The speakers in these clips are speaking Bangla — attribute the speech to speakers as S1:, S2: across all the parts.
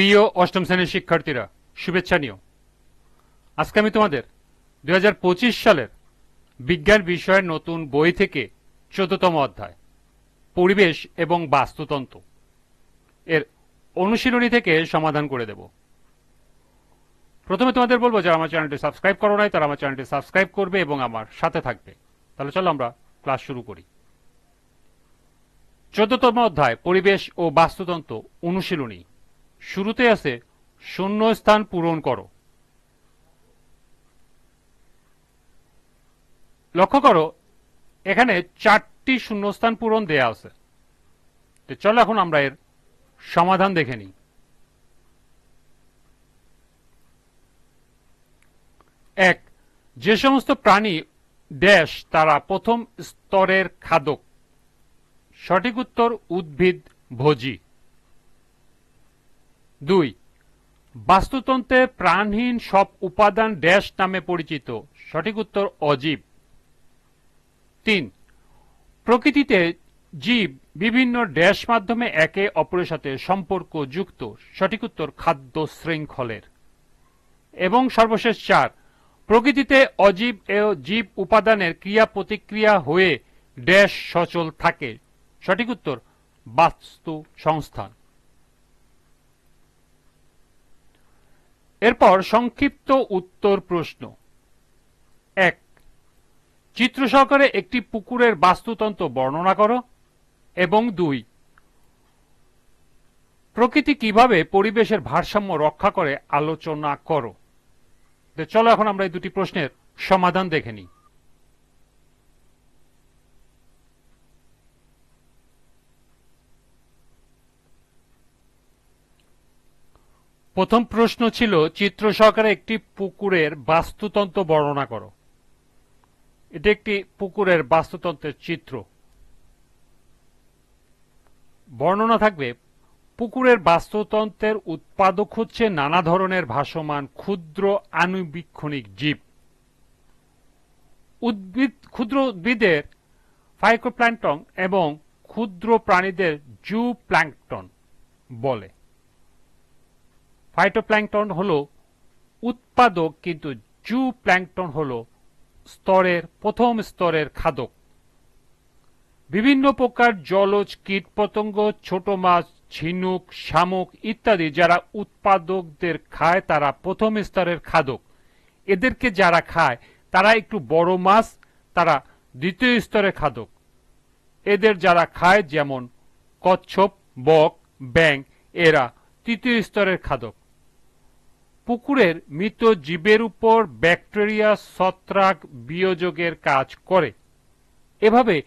S1: প্রিয় অষ্টম শ্রেণির শিক্ষার্থীরা, শুভেচ্ছা নিও। আজকে আমি তোমাদের দু হাজার পঁচিশ সালের বিজ্ঞান বিষয়ের নতুন বই থেকে চোদ্দতম অধ্যায়, পরিবেশ এবং বাস্তুতন্ত্র এর অনুশীলনী থেকে সমাধান করে দেব। প্রথমে তোমাদের বলব, যারা আমার চ্যানেলটি সাবস্ক্রাইব করো নাই, তারা আমার চ্যানেলটি সাবস্ক্রাইব করবে এবং আমার সাথে থাকবে। তাহলে চলো আমরা ক্লাস শুরু করি। চোদ্দতম অধ্যায়, পরিবেশ ও বাস্তুতন্ত্র অনুশীলনী। শুরুতে আছে শূন্য স্থান পূরণ করো। লক্ষ্য করো, এখানে চারটি শূন্যস্থান পূরণ দেয়া আছে। তো চলো এখন আমরা এর সমাধান দেখে নিই। এক, যে সমস্ত প্রাণী ড্যাশ তারা প্রথম স্তরের খাদক। সঠিক উত্তর উদ্ভিদ, ভোজী। দুই, বাস্তুতন্ত্রে প্রাণহীন সব উপাদান ড্যাশ নামে পরিচিত। সঠিক উত্তর অজীব। তিন, প্রকৃতিতে জীব বিভিন্ন ড্যাশ মাধ্যমে একে অপরের সাথে সম্পর্ক যুক্ত সঠিক উত্তর খাদ্য শৃঙ্খলের। এবং সর্বশেষ চার, প্রকৃতিতে অজীব ও জীব উপাদানের ক্রিয়া প্রতিক্রিয়া হয়ে ড্যাশ সচল থাকে। সঠিক উত্তর বাস্তু সংস্থান এরপর সংক্ষিপ্ত উত্তর প্রশ্ন। এক, চিত্র সহকারে একটি পুকুরের বাস্তুতন্ত্র বর্ণনা করো। এবং দুই, প্রকৃতি কীভাবে পরিবেশের ভারসাম্য রক্ষা করে আলোচনা করো। চলো এখন আমরা এই দুটি প্রশ্নের সমাধান দেখে নিই। প্রথম প্রশ্ন ছিল, চিত্র সহকারে একটি পুকুরের বাস্তুতন্ত্র বর্ণনা করো। এটি একটি পুকুরের বাস্তুতন্ত্রের চিত্র। বর্ণনা থাকবে, পুকুরের বাস্তুতন্ত্রের উৎপাদক হচ্ছে নানা ধরনের ভাসমান, ক্ষুদ্র আনুবীক্ষণিক জীব। উদ্ভিদ, ক্ষুদ্র উদ্ভিদের ফাইকোপ্ল্যাঙ্কটন এবং ক্ষুদ্র প্রাণীদের জু প্ল্যাঙ্কটন বলে। ফাইটোপ্ল্যাঙ্কটন হল উৎপাদক, কিন্তু জু প্ল্যাংটন হল স্তরের, প্রথম স্তরের খাদক। বিভিন্ন প্রকার জলজ, কীটপতঙ্গ, ছোট মাছ, ঝিনুক, শামুক ইত্যাদি যারা উৎপাদকদের খায়, তারা প্রথম স্তরের খাদক। এদেরকে যারা খায়, তারা একটু বড় মাছ, তারা দ্বিতীয় স্তরের খাদক। এদের যারা খায়, যেমন কচ্ছপ, বক ব্যাং এরা তৃতীয় স্তরের খাদক। পুকুরের মৃত জীবের উপর ব্যাকটেরিয়া, ছত্রাক বিয়োজকের কাজ করে। এভাবে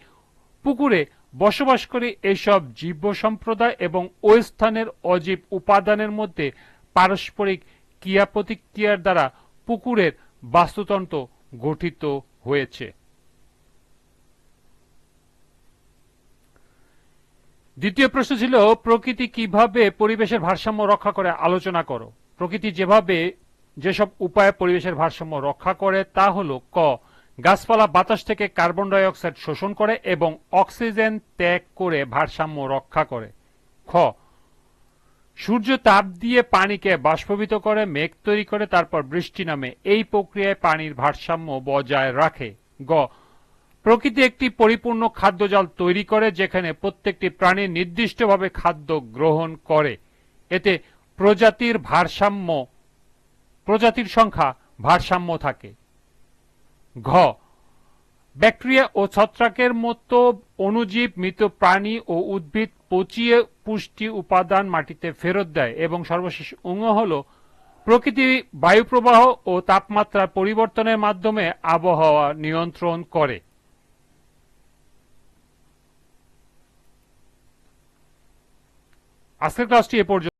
S1: পুকুরে বসবাস করে এসব জীব সম্প্রদায় এবং ওই স্থানের অজীব উপাদানের মধ্যে পারস্পরিক ক্রিয়া প্রতিক্রিয়ার দ্বারা পুকুরের বাস্তুতন্ত্র গঠিত হয়েছে। দ্বিতীয় প্রশ্ন ছিল, প্রকৃতি কীভাবে পরিবেশের ভারসাম্য রক্ষা করে আলোচনা করো? প্রকৃতি যেভাবে যেসব উপায়ে পরিবেশের ভারসাম্য রক্ষা করে, তা হল ক, গাছপালা বাতাস থেকে কার্বন ডাই অক্সাইড শোষণ করে এবং অক্সিজেন ত্যাগ করে ভারসাম্য রক্ষা করে। খ, সূর্য তাপ দিয়ে পানিকে বাষ্পীভূত করে, মেঘ তৈরি করে, তারপর বৃষ্টি নামে। এই প্রক্রিয়ায় পানির ভারসাম্য বজায় রাখে। গ, প্রকৃতি একটি পরিপূর্ণ খাদ্যজাল তৈরি করে, যেখানে প্রত্যেকটি প্রাণী নির্দিষ্টভাবে খাদ্য গ্রহণ করে। এতে প্রজাতির ভারসাম্য, প্রজাতির সংখ্যা, ভারসাম্য থাকে। ঘ, ব্যাকটেরিয়া ও ছত্রাকের মতো অণুজীব মৃত প্রাণী ও উদ্ভিদ পচিয়ে পুষ্টি উপাদান মাটিতে ফেরত দেয় এবং সর্বশেষ অঙ্গ হল প্রকৃতি বায়ুপ্রবাহ ও তাপমাত্রার পরিবর্তনের মাধ্যমে আবহাওয়া নিয়ন্ত্রণ করে। আজকের ক্লাসটি এ পর্যন্ত।